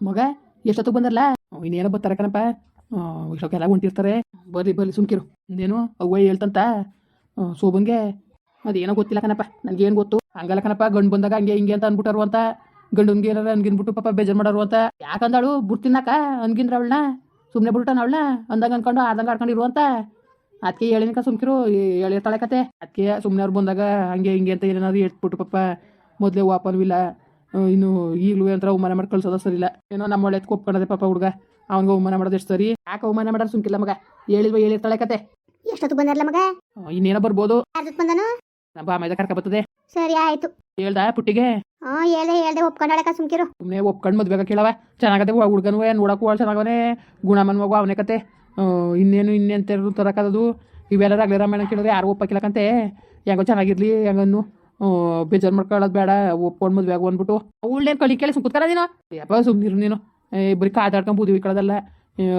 ಮಗ, ಎಷ್ಟೊತ್ತಿಗೆ ಬಂದರಲ್ಲ ಇನ್ನೇನೋ ಬರ್ತಾರೆ ಕಣಪ್ಪ. ಇಷ್ಟೊಕ್ಕೆಲ್ಲ ಹೊಂಟಿರ್ತಾರೆ? ಬರ್ರಿ ಬರ್ರಿ ಸುಮ್ಕಿರು ಇನ್ನೇನು ಅವ್ವ ಹೇಳ್ತಂತ. ಸೋಬಂಗೆ ಅದೇನೋ ಗೊತ್ತಿಲ್ಲ ಕಣಪ್ಪ. ನನಗೇನು ಗೊತ್ತು? ಹಂಗಲ್ಲ ಕಣಪ್ಪ, ಗಂಡು ಬಂದಾಗ ಹಂಗೆ ಹಿಂಗೆ ಅಂತ ಅನ್ಬಿಟ್ಟಾರು ಅಂತ. ಗಂಡನ್ಗೆ ಏನಾರ ಅನ್ಗಿನ್ಬಿಟ್ಟು ಪಾಪ ಬೇಜಾರು ಮಾಡೋರು ಅಂತ. ಯಾಕಂದಾಳು? ಬುರ್ತಿನಕ ಅನ್ಗಿನ್ರ ಅವಳನ್ನ? ಸುಮ್ಮನೆ ಬಿಡ್ತಾನ ಅವಳನ್ನ? ಅಂದಂಗೆ ಅನ್ಕೊಂಡು ಆದಂಗೆ ಆಡ್ಕೊಂಡಿರು ಅಂತ. ಅದಕ್ಕೆ ಹೇಳಿನಕ ಸುಮ್ಕಿರು ಹೇಳಿರ್ತಾಳೆ ಕತೆ. ಅದಕ್ಕೆ ಸುಮ್ಮನೆ ಅವ್ರು ಬಂದಾಗ ಹಂಗೆ ಹಿಂಗೆ ಅಂತ ಏನಾದ್ರು ಹೇಳ್ಬಿಟ್ಟು ಪಾಪ, ಮೊದಲೇ ವಾಪನೂ ಇಲ್ಲ. ಇನ್ನು ಈಗಲೂ ಅಂತ ಅವಮಾನ ಮಾಡಿ ಸರಿ ಇಲ್ಲ. ಏನೋ ನಮ್ಮ ಒಳ್ಳೆ ಒಪ್ಕೊಂಡದೆ ಪಾಪ ಹುಡುಗ. ಅವನಿಗೆ ಅವಮಾನ ಮಾಡೋದು ಎಷ್ಟು ಸರಿ? ಯಾಕೆ ಅವಮಾನ ಮಾಡೋದು ಸುಮ್ಕಿಲ್ಲ ಮಗ? ಹೇಳಿದ್ವಾ ಹೇಳಿರ್ತಾಳೆ ಕತೆ. ಎಷ್ಟೊತ್ತು ಬಂದಾರಲ್ಲ ಮಗ? ಇನ್ನೇನೋ ಬರ್ಬೋದು. ನಮ್ಮ ಮೈದ ಕರ್ಕ ಬರ್ತದೆ. ಸರಿ ಆಯ್ತು. ಹೇಳ್ದ ಪುಟ್ಟಿಗೆ? ಹಾ ಹೇಳ್ದೆ ಹೇಳ್ದೆ ಒಪ್ಕೊಂಡಾಳಕ ಸುಮ್ಕಿರು. ಸುಮ್ಮನೆ ಒಪ್ಕೊಂಡು ಮದ್ವೆಗ ಕೇಳವ ಚೆನ್ನಾಗದೆ ಹುಡುಗನೂ ನೋಡಕ್ಕೂ ಭಾಳ ಚೆನ್ನಾಗವನೆ. ಗುಣಮನ್ ಮಗು ಅವನೇ ಕತೆ. ಇನ್ನೇನು ಇನ್ನೇನು ಇನ್ನೆಂತ ತರಕದು ಇವೆಲ್ಲ ರಾಗಲಿ ರಾಮಾಯಣ ಕೇಳಿದ್ರೆ ಯಾರು ಒಪ್ಪಕ್ಕಿಲ್ಲಕಂತೆ ಹೆಂಗೋ ಚೆನ್ನಾಗಿರ್ಲಿ ಹೆಂಗನ್ನು. ಬೇಜಾರು ಮಾಡ್ಕೊಳ್ಳೋದು ಬೇಡ ಒಪ್ಕೊಂಡು ಮದ್ವೆ ಆಗು ಅಂದ್ಬಿಟ್ಟು ಅವಳೇನು ಕಳಿ ಕೇಳಿ ಸುಮ್ ನೀನು? ಯಪ್ಪ ಸುಮ್ಮನಿರು ನೀನು. ಏ, ಬರೀ ಕಾದಾಡ್ಕೊಂಡು ಬೂದಿ ಇಕ್ಕೊಳ್ಳೋದಲ್ಲ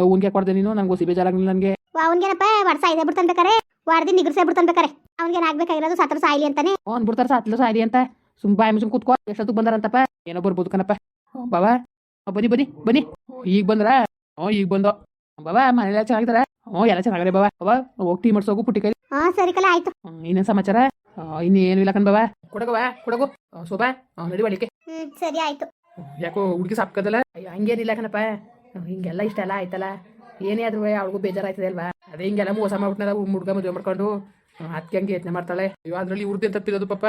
ಅವ್ನಿಗೆ ಕೊಡ್ದೆ ನೀನು? ನಂಗೆ ಹೊಸಿ ಬೇಜಾರಾಗಲಿಲ್ಲ ನನಗೆ. ಅವನ್ಗೇನಪ್ಪ ವರ್ಷ ಇದೆ ಬಿಡ್ತಾನೆ ಬೇಕಾರೆ ಹೊಡ್ದಿ ನಿಗ್ರಸೇ ಬಿಡ್ತಾನೆ ಬೇಕಾರೆ ಅವ್ನಿಗೇನು ಆಗ್ಬೇಕಾಗಿರೋದು ಸತ್ರ ಸಾಯಿಲಿ ಅಂತಾನೆ? ಅಂದ್ಬಿಡ್ತಾರೆ ಸಾತ್ಲ ಸಾಯಿಲಿ ಅಂತ. ಸುಮ್ ಬಾಯಿ ಮುಚ್ಚು ಕುತ್ಕೋ. ಎಷ್ಟೊತ್ತಿಗೆ ಬಂದಾರಂತಪ್ಪ? ಏನೋ ಬರ್ಬೋದು ಕಣಪ್ಪ. ಬಾಬಾ ಬನ್ನಿ ಬನ್ನಿ ಬನ್ನಿ. ಈಗ ಬಂದ್ರ? ಹ್ಞೂ ಈಗ ಬಂದೋ. ಬಾಬಾ ಮನೆಯೆಲ್ಲ ಚೆನ್ನಾಗಿದಾರ? ಹ್ಞೂ ಎಲ್ಲ ಚೆನ್ನಾಗರೆ ಬಾಬಾ ಬಾಬಾ ಹೋಗಿ ಟೀ ಮಾಡ್ಸೋಗು ಪುಟ್ಟಿ ಕೈ ಹಾ ಸರಿ ಕಲ ಆಯ್ತು. ಇನ್ನೇನು ಸಮಾಚಾರ? ಇನ್ನೇನು ಇಲ್ಲ ಕಣ್ ಕೊಡಗವಾ ಕೊಡಗು. ಶೋಭಾ ಆ, ನಡಿ ಬಳಿಕೆ ಹ್ಮ್ ಸರಿ ಆಯ್ತು. ಯಾಕೋ ಹುಡುಗಿ ಸಾಪ್ಕದಲ್ಲ ಅಯ್ಯೋ ಹಂಗೇನಿಲ್ಲ ಕಣಪ್ಪ. ಹಿಂಗೆಲ್ಲ ಇಷ್ಟ ಎಲ್ಲ ಆಯ್ತಲ್ಲ. ಏನೇ ಆದ್ರೂ ಅವಳಿಗೂ ಬೇಜಾರಾಯ್ತದೆ ಅಲ್ವಾ? ಅದೇ ಹಿಂಗೆಲ್ಲ ಮೋಸ ಮಾಡ್ಬಿಟ್ನಲ್ಲ ಹುಡುಗ ಮದುವೆ ಮಾಡ್ಕೊಂಡು. ಅದಕ್ಕೆ ಹಂಗೆ ಯೋಚನೆ ಮಾಡ್ತಾಳೆ. ಅಯ್ಯೋ ಅದರಲ್ಲಿ ಇವ್ರದ್ದು ತಪ್ಪಿರೋದು ಪಪ್ಪ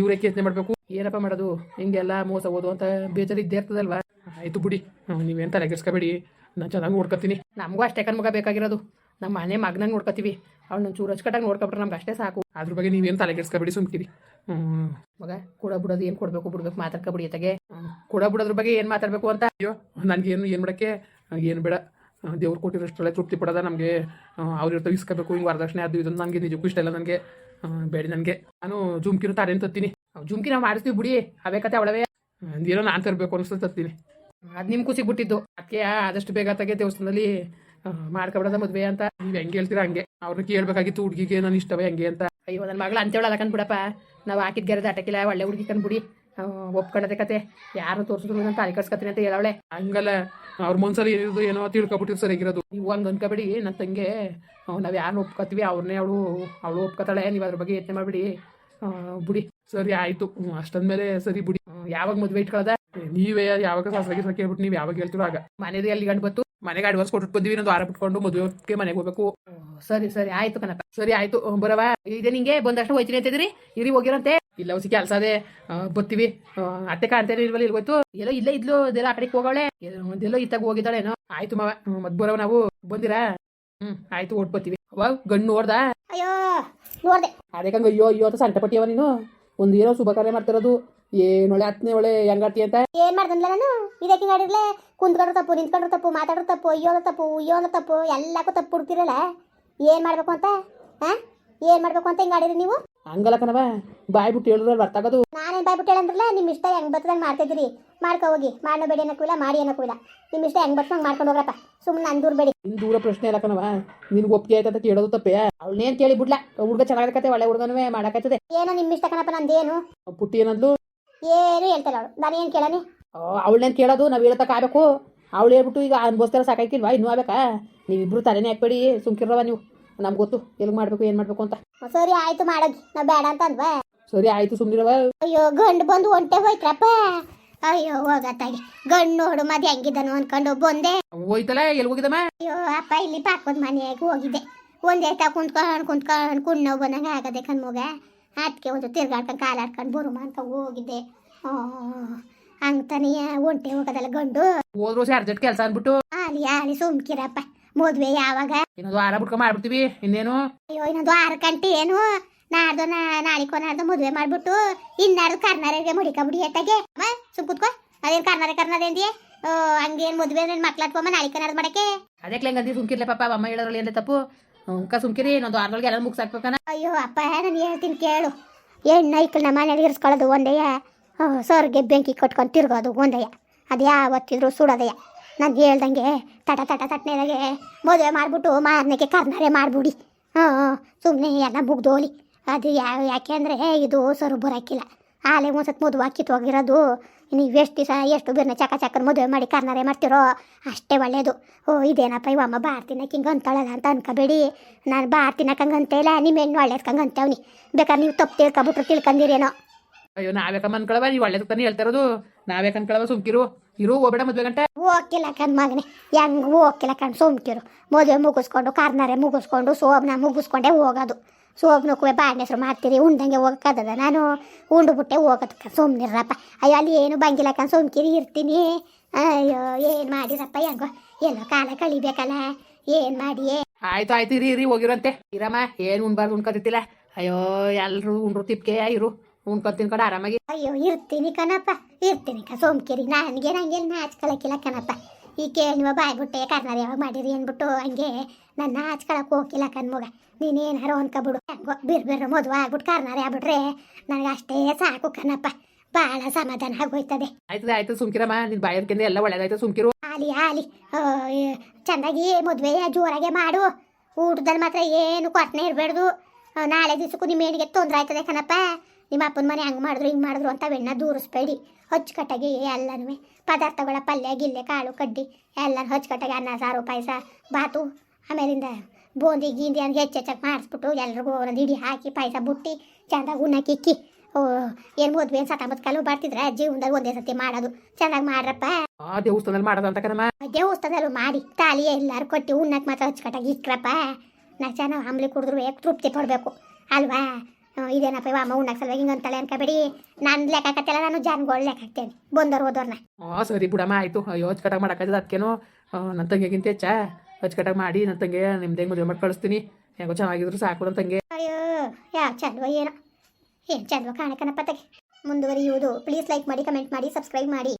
ಇವ್ರಕ್ಕೆ ಯೋಚನೆ ಮಾಡಬೇಕು. ಏನಪ್ಪ ಮಾಡೋದು? ಹಿಂಗೆಲ್ಲ ಮೋಸ ಓದು ಅಂತ ಬೇಜಾರು ಇದ್ದೇ ಇರ್ತದಲ್ವಾ ಆಯ್ತು ಬಿಡಿ. ನೀವೇನ್ ತಲೆ ತಲೆಗೆಡ್ಸ್ಕೊಬೇಡಿ. ನಾನು ಚೆನ್ನಾಗಿ ನೋಡ್ಕೊತೀನಿ. ನಮಗೂ ಅಷ್ಟೇ ಕಣ್ಮಗ ಬೇಕಾಗಿರೋದು. ನಮ್ಮ ಮನೆ ಮಗನಂಗೆ ನೋಡ್ಕೊತೀವಿ. ಅವ್ಳನ್ನ ಚೂರು ಅಚ್ಚುಕಟ್ಟಾಗಿ ನೋಡ್ಕೊಬಿಟ್ರೆ ನಮ್ಗೆ ಅಷ್ಟೇ ಸಾಕು. ಅದ್ರ ಬಗ್ಗೆ ನೀವೇನು ತಲೆಗೆಡ್ಸ್ಕೊಬೇಡಿ ಸುಮ್ಕಿರಿ. ಹ್ಮ್. ಮಗ ಕೂಡ ಬಿಡೋದು ಏನು ಕೊಡಬೇಕು ಬಿಡ್ಬೇಕು ಮಾತಾಡ್ಕೊಬಿಡಿ ತಗೆ ಕೊಡ ಬಿಡೋದ್ರ ಬಗ್ಗೆ ಏನು ಮಾತಾಡಬೇಕು ಅಂತ? ಅಯ್ಯೋ ನನಗೇನು ಏನು ಮಾಡೋಕ್ಕೆ ಏನು ಬೇಡ. ದೇವ್ರು ಕೊಟ್ಟಿರೋಷ್ಟರಲ್ಲ ತೃಪ್ತಿ ಪಡೋದ ನಮಗೆ. ಅವ್ರ ಇರ್ತಾವೆ ಇಸ್ಕೋಬೇಕು ಹಿಂಗೆ ವರದಕ್ಷಿಣೆ ಅದು ಇದು ನನಗೆ ನಿಜಕ್ಕೂ ಇಷ್ಟ ಇಲ್ಲ ನನಗೆ. ಬೇಡಿ ನನಗೆ. ನಾನು ಜುಮ್ಕಿನ ತಾರೇನು ತತ್ತೀನಿ. ಜುಮ್ಕಿ ನಾವು ಮಾಡಿಸ್ತೀವಿ ಬಿಡಿ. ಅವೇ ಕತೆ ಅವಳವೇ. ಏನೋ ನಾನು ತರಬೇಕು ಅನಿಸ್ತದೆ ತತ್ತೀನಿ. ಅದು ನಿಮ್ಮ ಖುಷಿ ಬಿಟ್ಟಿದ್ದು ಅದಕ್ಕೆ ಆದಷ್ಟು ಬೇಗ ತೆಗೆ ದೇವಸ್ಥಾನದಲ್ಲಿ ಮಾಡ್ಕೊಬಿಡೋದ ಮದುವೆ ಅಂತ. ನೀವು ಹೆಂಗೆ ಹೇಳ್ತೀರಾ ಹಂಗೆ. ಅವ್ರನ್ನ ಕೇಳ್ಬೇಕಾಗಿತ್ತು ಹುಡುಗಿಗೆ ನಾನು ಇಷ್ಟವೇ ಹಂಗೆ ಅಂತ. ಅಯ್ಯೋ ನನ್ನ ಮಗಳು ಅಂತೇಳಲ್ಲ ಕಣ್ಬಿಡಪ್ಪ ನಾವು ಹಾಕಿದ್ ಗೆರೆ ದಾಟಕ್ಕಿಲ್ಲ ಒಳ್ಳೆ ಹುಡುಗಿ ಕಂಡ್ಬಿಡಿ ಒಪ್ಕೊಂಡದೆ ಕತೆ. ಯಾರು ತೋರಿಸಿದ್ರು ಅಂತ ಕಟ್ಸ್ಕತ್ತೀನಿ ಅಂತ ಹೇಳವಳೆ. ಹಂಗಲ್ಲ. ಅವ್ರ ಮನ್ಸಲ್ಲಿ ಏನಿರೋದು ಏನೋ ತಿಳ್ಕೊಬಿಟ್ಟಿರ್ ಸರಿಗಿರೋದು ನೀವು ಹಂಗೆ ಅನ್ಕೋಬೇಡಿ ನನ್ನ ತಂಗೆ. ನಾವು ಯಾರು ಒಪ್ಕೋತೀವಿ ಅವ್ರನ್ನೇ ಅವಳು ಅವಳು ಒಪ್ಕೋತಾಳೆ. ನೀವು ಅದ್ರ ಬಗ್ಗೆ ಯತ್ನ ಮಾಡ್ಬಿಡಿ. ಬಿಡಿ. ಸರಿ ಆಯಿತು. ಅಷ್ಟಂದ್ಮೇಲೆ ಸರಿ ಬಿಡಿ. ಯಾವಾಗ ಮದುವೆ ಇಟ್ಕೊಳ್ಳೋದ ನೀವೇ ಯಾವಾಗ ಸಾಸರಾಗಿ ಕೇಳ್ಬಿಟ್ಟು ನೀವು ಯಾವಾಗ ಹೇಳ್ತೀರೋ ಆಗ. ಮನೇದು ಅಲ್ಲಿ ಗಂಡು ಬತ್ತು? ಮನೆಗೆ ಅಡ್ವಾನ್ಸ್ ಕೊಟ್ಟು ಬಂದಿವಿ ಒಂದು ವಾರ ಬಿಟ್ಕೊಂಡು ಮದುವೆಗೆ ಮನೆಗೆ ಹೋಗ್ಬೇಕು. ಸರಿ ಸರಿ ಆಯ್ತು ಕಣಪ್ಪ. ಸರಿ ಆಯ್ತು ಬರವ. ಇದೆ ನಿಂಗೆ? ಬಂದಷ್ಟು ಹೋಯ್ತೀನಿ ಅಂತಿದ್ರಿ ಇರಿ ಹೋಗಿರಂತೆ. ಇಲ್ಲ ಹೊಸಿ ಕೆಲಸ ಅದೇ. ಬರ್ತೀವಿ. ಅತ್ತೆ ಕಾಣ್ತೇನೆ ಇಲ್ವಲ್ಲ ಇರ್ಬೋದು ಗೊತ್ತು. ಎಲ್ಲೋ ಇಲ್ಲೇ ಇದ್ಲು ಇದೆಲ್ಲ ಆ ಕಡೆಗೆ ಹೋಗವಳೆ. ಒಂದೆಲ್ಲೋ ಇತ್ತಾಗ ಹೋಗಿದ್ದಾಳೇನೋ. ಆಯ್ತು ಮಾವ ಮತ್ ಬರವ ನಾವು. ಬಂದಿರಾ? ಹ್ಮ್ ಆಯ್ತು ಓಟ್ ಬರ್ತೀವಿ. ಅವಾಗ ಗಂಡು ನೋಡ್ದ? ಅಯ್ಯೋ ನೋಡ್ದೆ. ಕಂಗ ಅಯ್ಯೋ ಅಯ್ಯೋ ಅಂತ ಸಂಟ ಪಟ್ಟಿಯವ ನೀನು. ಒಂದು ಏನೋ ಶುಭ ಕಾರ್ಯ ಮಾಡ್ತಿರೋದು ಏನೊಳೆ ಹತ್ತನೇ ಒಳ್ಳೆ ಹೆಂಗಾತಿ ಅಂತ? ಏನ್ ಮಾಡ್ದಲ್ಲ ನಾನು? ಇದಕ್ಕೆ ಮಾಡಿರ್ಲೆ ಕುಂತ್ಕೊಂಡ್ರು ತಪ್ಪು ನಿಂತ್ಕೊಂಡ್ರು ತಪ್ಪು ಮಾತಾಡ್ರ ತಪ್ಪು ಅಯ್ಯೋನ ತಪ್ಪು ಉಯ್ಯೋನ ತಪ್ಪು ಎಲ್ಲಕ್ಕೂ ತಪ್ಪು ಹುಡ್ತಿರಲ್ಲ ಏನ್ ಮಾಡ್ಬೇಕು ಅಂತ? ಹಾ? ಏನ್ ಮಾಡ್ಬೇಕು ಅಂತ ಹಿಂಗ್ ಆಡಿರಿ ನೀವು? ಹಂಗಲ್ಲ ಕಣವ ಬಾಯ್ ಬಿಟ್ಟು ಹೇಳಿದ್ರೆ ಬರ್ತಾಗದು ನಾನೇನ್ ನಾನೇನ್ ಬಾಯ್ಬಿಟ್ಟು ಹೇಳಂದ್ರಲ್ಲ ನಿಮ್ಮ ಇಷ್ಟ ಹೆಂಗ್ ಬರ್ತದ ಮಾಡ್ತಿದ್ದೀರಿ. ಮಾಡ್ಕೊ ಹೋಗಿ. ಮಾಡಬೇಡಿ ಅನ್ನೋ ಕೂಲ ಮಾಡಿ ಅನ್ನೋ ಕೂಲ. ನಿಮ್ಮ ಇಷ್ಟ ಹೆಂಗ್ ಬರ್ತಂಗೆ ಮಾಡ್ಕೊಂಡು ಹೋಗ್ರಪ್ಪ. ಸುಮ್ಮನೆ ಅಂದೂರ್ ಬೇಡಿ. ನಿನ್ ದೂರ ಪ್ರಶ್ನೆ ಇಲ್ಲ ಕಣವ ನಿನ್ಗೆ ಒಪ್ಪಿಗೆ ಆಯ್ತದ ಕೇಳೋದು ತಪ್ಪೆ. ಅವಳನ್ನೇನು ಕೇಳಿ ಬಿಡ್ಲಾ. ಹುಡುಗ ಚೆನ್ನಾಗತ್ತೆ ಒಳ್ಳೆ ಹುಡುಗನೂ ಮಾಡಕತ್ತದೆ. ಏನೋ ನಿಮ್ಮ ಇಷ್ಟ ಕಣಪ್ಪ ನಂದೇನು ಪುಟ್ಟಿ ಏನಂದ್ಲು? ಏನು ಹೇಳ್ತಾರ ಅವಳು. ನಾನು ಏನು ಕೇಳನಿ? ಅವಳನ್ನೇನು ಕೇಳೋದು? ನಾವು ಹೇಳತಕ್ಕ ಆಗ್ಬೇಕು. ಅವಳು ಹೇಳ್ಬಿಟ್ಟು ಈಗ ಅನ್ಭವಿಸ್ತಾರ ಸಾಕಾಯ್ತಿಲ್ವಾ ಇನ್ನೂ ಆಗ್ಬೇಕಾ? ನೀವಿಬ್ರು ತಲೆನೇ ಹಾಕ್ಬೇಡಿ. ಸುಮ್ಕಿರವ ನೀವು. ನಮ್ಗೆ ಗೊತ್ತು. ಎಲ್ಲಿ ಮಾಡ್ಬೇಕು ಏನ್ ಮಾಡ್ಬೇಕು ಅಂತ. ಸರಿ ಆಯ್ತು ಮಾಡೋದು ನಾವು ಬೇಡ ಅಂತ ಅಂದ್ವಾ? ಸರಿ ಆಯ್ತು ಸುಮ್ಮನಿರವ ಅಯ್ಯೋ ಗಂಡು ಬಂದು ಒಂಟೆ ಹೋಯ್ತ್ರಪ್ಪ. ಅಯ್ಯೋ ಹೋಗತ್ತಾಗಿ. ಗಂಡು ನೋಡು ಮದ್ ಹೆಂಗಿದನು ಅನ್ಕೊಂಡು ಬಂದೆ. ಹೋಯ್ತಲ್ಲ ಎಲ್ಲಿ ಹೋಗಿದಮ್ಮ ಅಯ್ಯೋ ಅಪ್ಪ ಇಲ್ಲಿ ಪಾಕದ ಮನೆಯಾಗ ಹೋಗಿದ್ದೆ. ಒಂದೇ ತಾ ಕುಂತ್ಕೊಂಡು ಕುಂತ್ಕೊಂಡು ಕುಣ್ಣ ಬಂದಂಗೆ ಆಗದೆ ಕಣ್ಮಗ ಅದಕ್ಕೆ ಒಂದು ತಿರ್ಗಾಡ್ಕೊಂಡು ಕಾಲಾಡ್ಕೊಂಡು ಬುರು ಅಂತ ಹೋಗಿದ್ದೆ. ಹಂಗ್ತಾನೆ ಒಂಟೆ ಹೋಗೋದಲ್ಲ ಗಂಡು. ಹೋದ್ರು ಅರ್ಜೆಂಟ್ ಕೆಲಸ ಅನ್ಬಿಟ್ಟು. ಆಲಿ ಆಲಿ ಸುಮ್ಕಿರಪ್ಪ ಮದ್ವೆ ಯಾವಾಗ? ಇನ್ನೊಂದು ವಾರ ಬಿಟ್ಕೊಂಡು ಮಾಡ್ಬಿಡ್ತೀವಿ ಇನ್ನೇನು? ಅಯ್ಯೋ ಇನ್ನೊಂದು ವಾರ ಕಂಟಿ ಏನು? ನಾಡ್ದು ನಾಳಿಕೋ ನಾಡ್ದು ಮದುವೆ ಮಾಡ್ಬಿಟ್ಟು ಇನ್ನಾಡ್ದು ಕರ್ನಾರಿಗೆ ಮುಡಿಕಬಿಡಿ ಎತ್ತಾಗೆ ಸುಮ್ ಕುತ್ಕೋ. ಅದೇನು ಕರ್ನಾರ ಕರ್ನಾರ ಏನ್ದಿಯೇ ಹಂಗೇನು ಮದುವೆ ಅಂದ್ರೆ ಮಕ್ಳು ನಾಳೆ ಕನ್ನಡ ಮಾಡಕ್ಕೆ? ಅದಕ್ಕೆ ಹೆಂಗಂದಿ ಸುಮ್ಕಿರ್ಲೆ ಪಾಪ ಅಮ್ಮ ಹೇಳೋದ್ರಲ್ಲಿ ಏನ್ರಿ ತಪ್ಪು? ಹುಂಕ ಸುಮ್ಕಿರಿ ಇನ್ನೊಂದು ವಾರದೊಳಗೆ ಎಲ್ಲ ಮುಗ್ಸಾಕ್ಬೇಕನ ಅಯ್ಯೋ ಅಪ್ಪ ನಾನು ಹೇಳ್ತೀನಿ ಕೇಳು. ಹೆಣ್ಣು ನಮ್ಮ ಮನೇಲಿ ಇರಿಸ್ಕೊಳ್ಳೋದು ಒಂದೆಯ. ಸರ್ಗೆ ಬೆಂಕಿ ಕಟ್ಕೊಂಡು ತಿರ್ಗೋದು ಒಂದಯ್ಯ ಅದು ಯಾವತ್ತಿದ್ರು ಸುಡೋದೆಯ. ನಾನು ಹೇಳ್ದಂಗೆ ತಟ ತಟ ತಟ್ನೇದಾಗೆ ಮದುವೆ ಮಾಡಿಬಿಟ್ಟು ಮಾರನೆಗೆ ಕರ್ನಾರೆ ಮಾಡ್ಬಿಡಿ. ಹ್ಞೂ ಸುಮ್ಮನೆ ಎಲ್ಲ ಮುಗ್ದೋಲಿ. ಅದು ಯಾವ ಯಾಕೆ ಅಂದರೆ ಇದು ಸರು ಬರೋಕ್ಕಿಲ್ಲ ಆಲೆ ಒಂದ್ಸತ್ ಮದುವೆ ಕಿತ್ತೋಗಿರೋದು ನೀವು ಎಷ್ಟು ದಿವಸ ಎಷ್ಟು ಬಿರ್ನ ಚಕ ಚಕನ್ ಮದುವೆ ಮಾಡಿ ಕರ್ನಾರೆ ಮಾಡ್ತಿರೋ ಅಷ್ಟೇ ಒಳ್ಳೇದು. ಓ ಇದೇನಪ್ಪ ಇವಮ್ಮ ಬಾರ್ತಿನ ಕಿಂಗ್ ಹಿಂಗೆ ಅಂತಾಳಲ್ಲ ಅಂತ ಅನ್ಕೋಬೇಡಿ. ನಾನು ಬಾರ್ ತಿನ್ನಕ್ಕಂಗೆ ಅಂತಿಲ್ಲ ನಿಮ್ಮ ಹೆಣ್ಣು ಒಳ್ಳೇದ್ಕಂಗೆ ಅಂತೇವ್ನಿ. ಬೇಕಾದ್ರೆ ನೀವು ತಪ್ಪು ತಿಳ್ಕೊಬಿಟ್ರು ತಿಳ್ಕೊಂಡಿರೇನೋ ಅಯ್ಯೋ ನಾವ್ಯಾಕಮ್ಮ ಅನ್ಕೊಳವ ನೀವು ಒಳ್ಳೇದು ತಾನೇ ಹೇಳ್ತಾ ಇರೋದು ನಾವ್ಯಾಕೆ ಅನ್ಕೊಳವ ಸುಮ್ಕಿರು. ಇರು ಹೋಗ್ಬೇಡ ಮದ್ವೆ ಗಂಟೆ. ಹೋಗಿಲ್ಲ ಕಣ್ ಮಗನೆ ಹೆಂಗೆ ಹೋಗಿಲ್ಲ ಕಣ್ ಸುಮ್ಕಿರು. ಮದುವೆ ಮುಗಿಸ್ಕೊಂಡು ಕಾರ್ನಾರೆ ಮುಗಿಸ್ಕೊಂಡು ಸೋಬ್ನ ಮುಗಿಸ್ಕೊಂಡೇ ಹೋಗೋದು. ಸೋಬ್ನಕ್ಕೂ ಬಾಂಡೆ ಹೆಸರು ಮಾಡ್ತೀರಿ ಉಂಡಂಗೆ ಹೋಗಕ್ಕದ ನಾನು. ಉಂಡು ಬಿಟ್ಟೆ ಹೋಗೋದಕ್ಕೆ ಸುಮ್ಮನಿರಪ್ಪ ಅಯ್ಯೋ ಅಲ್ಲಿ ಏನು ಬಂಗಿಲ್ಲ ಕಣ್ ಸೋಮ್ಕಿರಿ ಇರ್ತೀನಿ. ಅಯ್ಯೋ ಏನು ಮಾಡಿರಪ್ಪ ಹೆಂಗೋ. ಎಲ್ಲೋ ಕಾಲ ಕಳಿಬೇಕಲ್ಲ. ಏನು ಮಾಡಿ ಆಯ್ತು ಆಯ್ತು ಇರಿ ಇರಿ ಹೋಗಿರಂತೆ ಇರಮ್ಮ ಏನು ಉಣ್ಬಾರ್ದು ಉಣ್ಕೊತಿತ್ತಿಲ್ಲ ಅಯ್ಯೋ ಎಲ್ಲರೂ ಉಂಡ್ರು ತಿಪ್ಕೆ ಇರು. ಉಣ್ಕೊತೀನಿ ಕೂಡ ಆರಾಮಾಗಿ. ಅಯ್ಯೋ ಇರ್ತೀನಿ ಕಣಪ್ಪ. ಇರ್ತೀನಿ ಕ ಸೋಮ್ಕಿರಿ. ನನಗೆ ನಂಗೆ ನಾಚ್ಕೊಳಕ್ಕಿಲ್ಲ ಕಣಪ್ಪ. ಈ ಕೇಳುವ ಬಾಯ್ಬಿಟ್ಟೆ ಕರ್ನಾರ ಯಾವಾಗ ಮಾಡಿರಿ ಅಂದ್ಬಿಟ್ಟು ಹಂಗೆ ನನ್ನ ಹಚ್ಕೊಳಕ್ ಹೋಗಿಲ್ಲ ಕಣ್ಮಗ ನೀನೇನಾರು ಅನ್ಕೊಬಿಡು. ಹೆಂಗೋ ಬಿರ್ ಬಿರ್ ಮದುವೆ ಆಗ್ಬಿಟ್ಟು ಕರ್ನಾರ ಆಗ್ಬಿಟ್ರೆ ನನಗೆ ಅಷ್ಟೇ ಸಾಕು ಕಣಪ್ಪ ಭಾಳ ಸಮಾಧಾನ ಆಗೋಯ್ತದೆ. ಆಯ್ತದೆ ಆಯ್ತು ಸುಮ್ಕಿರಮ್ಮ ನಿನ್ ಬಾಯರ್ಕಿಂದ ಎಲ್ಲ ಒಳ್ಳೇದಾಯ್ತು ಸುಮ್ಕಿರು. ಆಲಿ ಆಲಿ ಚೆನ್ನಾಗಿ ಮದುವೆ ಜೋರಾಗೆ ಮಾಡು. ಊಟದಲ್ಲಿ ಮಾತ್ರ ಏನು ಕೊಟ್ಟನೆ ಇರಬಾರ್ದು ನಾಳೆ ದಿವಸಕ್ಕೂ ನಿಮ್ಮ ಹೆಣ್ಣಿಗೆ ತೊಂದರೆ ಆಯ್ತದೆ ಕಣಪ್ಪ. ನಿಮ್ಮ ಅಪ್ಪನ ಮನೆ ಹಂಗೆ ಮಾಡಿದ್ರು ಹಿಂಗೆ ಮಾಡಿದ್ರು ಅಂತ ಬೆಣ್ಣ ದೂರಿಸ್ಬೇಡಿ. ಹಚ್ಚುಕಟ್ಟಾಗಿ ಎಲ್ಲನೂ. ಪದಾರ್ಥಗಳ ಪಲ್ಯ ಗಿಲ್ಲೆ ಕಾಳು ಕಡ್ಡಿ ಎಲ್ಲ ಹಚ್ಚುಕಟ್ಟಾಗಿ ಅನ್ನ ಸಾರು ಪಾಯಸ ಬಾತು ಆಮೇಲಿಂದ ಬೂಂದಿ ಗೀಂದಿ ಅಂತ ಹೆಚ್ಚೆಚ್ಚಾಗಿ ಮಾಡಿಸ್ಬಿಟ್ಟು ಎಲ್ರಿಗೂ ಒಂದೊಂದು ಇಡಿ ಹಾಕಿ ಪಾಯಸ ಬುಟ್ಟಿ ಚೆಂದಾಗಿ ಉಣ್ಣಕ್ಕೆ ಇಕ್ಕಿ ಓ ಏನು ಮದುವೆ ಸತ ಕಾಲು ಬರ್ತಿದ್ರೆ ಜೀವನದಾಗ ಒಂದೇ ಸತಿ ಮಾಡೋದು. ಚೆನ್ನಾಗಿ ಮಾಡ್ರಪ್ಪ. ದೇವಸ್ಥಾನದಲ್ಲಿ ಮಾಡೋದು ಅಂತ ಕಣಮ್ಮ. ದೇವಸ್ಥಾನದಲ್ಲಿ ಮಾಡಿ. ತಾಲಿ ಎಲ್ಲರೂ ಕೊಟ್ಟು ಉಣ್ಣಕ್ಕೆ ಮಾತ್ರ ಹಚ್ಕಟ್ಟಾಗಿ ಇಕ್ರಪ್ಪ ನಾ ಚೆನ್ನಾಗಿ ಅಂಬ್ಲಿ ಕುಡಿದ್ರು ತೃಪ್ತಿ ಪಡಬೇಕು. ಅಲ್ವಾ? ಇದೇನಪ್ಪ ಇವ ಅಮ್ಮ ಉಣ್ಣಕ್ಕೆ ಸಲುವಾಗಿ ಹಿಂಗೆ ಅಂತಾಳೆ ಅನ್ಕೋಬೇಡಿ. ನಾನು ಲೆಕ್ಕ ಹಾಕತ್ತಲ್ಲ ನಾನು ಜನಗಳು ಲೆಕ್ಕ ಹಾಕ್ತೇನೆ. ಬಂದವ್ರು ಹೋದವ್ರನ್ನ ಸರಿ ಬಿಡಮ್ಮ ಆಯ್ತು. ಅಯ್ಯೋ ಅಚ್ಚುಕಟ್ಟಾಗಿ ಮಾಡೋಕ್ಕಾಗದ ಅದಕ್ಕೇನು ನನ್ನ ತಂಗಿಗಿಂತ ಹೆಚ್ಚ? ಅಚ್ಚುಕಟ್ಟಾಗಿ ಮಾಡಿ ನನ್ನ ತಂಗಿ ನಿಮ್ದೇ ಮದುವೆ ಮಾಡಿ ಕಳಿಸ್ತೀನಿ. ಹೆಂಗೋ ಚೆನ್ನಾಗಿದ್ರು ಸಾಕು ನನ್ನ ತಂಗಿ. ಅಯ್ಯೋ ಯಾವ ಚಂದವ ಏನೋ? ಏನ್ ಚಂದವ ಕಾಣಕನಪ್ಪ ತಗೆ ಮುಂದುವರಿಯುವುದು. ಪ್ಲೀಸ್ ಲೈಕ್ ಮಾಡಿ ಕಮೆಂಟ್ ಮಾಡಿ ಸಬ್ಸ್ಕ್ರೈಬ್ ಮಾಡಿ.